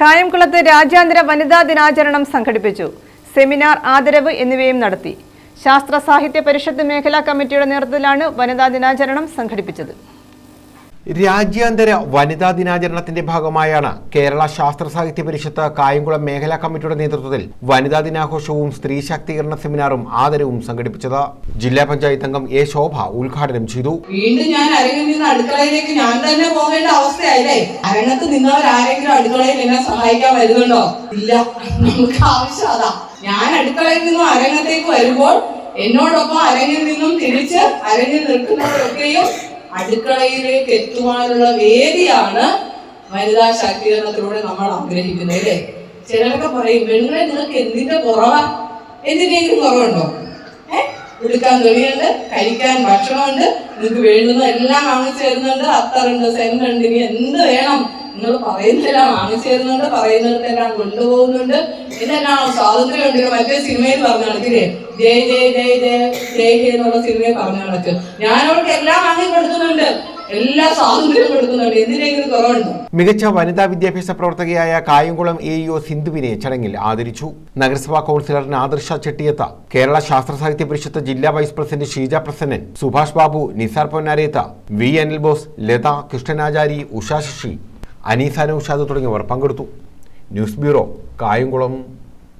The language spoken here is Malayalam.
കായംകുളത്ത് രാജ്യാന്തര വനിതാ ദിനാചരണം സംഘടിപ്പിച്ചു. സെമിനാർ ആദരവ് എന്നിവയും നടത്തി. ശാസ്ത്ര സാഹിത്യ പരിഷത്ത് മേഖലാ കമ്മിറ്റിയുടെ നേതൃത്വത്തിലാണ് വനിതാ ദിനാചരണം സംഘടിപ്പിച്ചത്. രാജ്യാന്തര വനിതാ ദിനാചരണത്തിന്റെ ഭാഗമായാണ് കേരള ശാസ്ത്ര സാഹിത്യ പരിഷത്ത് കായംകുളം മേഖലാ കമ്മിറ്റിയുടെ നേതൃത്വത്തിൽ വനിതാ ദിനാഘോഷവും സ്ത്രീ ശാക്തീകരണ സെമിനാറും ആദരവും സംഘടിപ്പിച്ചത്. ജില്ലാ പഞ്ചായത്ത് അംഗം എ ശോഭ ഉദ്ഘാടനം ചെയ്തു. വീണ്ടും ഞാൻ അരങ്ങിൽ നിന്ന് അടുക്കളയിലേക്ക്. ഞാൻ തന്നെ പോകേണ്ട അവസ്ഥയല്ലേ? അരങ്ങത്ത് നിന്നവരാരെങ്കിലും അടുക്കളയിൽ എന്നെ സഹായിക്കാൻ വരുന്നുണ്ടോ? ഇല്ല. നമുക്ക് ആവശ്യം അതാ. ഞാൻ അടുക്കളയിൽ നിന്നും അരങ്ങത്തേക്ക് വരുമ്പോൾ എന്നോടൊപ്പം അരങ്ങിൽ നിന്നും തിരിച്ച് അരങ്ങിൽ നിൽക്കുന്നവരൊക്കെയും അടുക്കളയിലേക്ക് എത്തുവാനുള്ള വേദിയാണ് വനിതാ ശാക്തീകരണത്തിലൂടെ നമ്മൾ ആഗ്രഹിക്കുന്നത് അല്ലേ ചിലരൊക്കെ പറയും പെണ്ണുങ്ങളെ നിങ്ങൾക്ക് എന്തിന്റെ കുറവാ എന്തിനേലും കുറവുണ്ടോ ഏഹ് ഉടുക്കാൻ തുണിയുണ്ട് കഴിക്കാൻ ഭക്ഷണമുണ്ട് നിങ്ങൾക്ക് വേണ്ടുന്ന എല്ലാം വാങ്ങിച്ചു തരുന്നുണ്ട് അത്തറുണ്ട് സെന്റുണ്ട് ഇനി എന്ത് വേണം നിങ്ങൾ പറയുന്നതെല്ലാം വാങ്ങിച്ചു തരുന്നുണ്ട് പറയുന്നിടത്തെല്ലാം കൊണ്ടുപോകുന്നുണ്ട് ഇതെല്ലാം സ്വാതന്ത്ര്യം ഉണ്ട് മറ്റേ സിനിമയിൽ പറഞ്ഞു നടക്കില്ലേ ജയ് ജയ് ജയ് ജയ് ജയ് ഹേ എന്നുള്ള സിനിമയിൽ പറഞ്ഞു നടക്ക് ഞാൻ അവർക്ക് എല്ലാം വാങ്ങി എല്ലാ സ്വാതന്ത്ര്യം കൊടുക്കുന്നുണ്ട്. എന്തിനെങ്കിലും കുറവുണ്ടോ? മികച്ച വനിതാ വിദ്യാഭ്യാസ പ്രവർത്തകയായ കായംകുളം എ യു സിന്ധുവിനെ ചടങ്ങിൽ ആദരിച്ചു. നഗരസഭാ കൗൺസിലർ നാദർഷ ചെട്ടിയത്ത. കേരള ശാസ്ത്ര സാഹിത്യ പരിഷത്ത് ജില്ലാ vice president Sheeja Prasannan Subhash Babu Nisar Ponnarethu V Anil Bose Latha Krishnanachari Usha Sasi Aneesa Noushad തുടങ്ങിയവർ പങ്കെടുത്തു. News bureau Kayamkulam.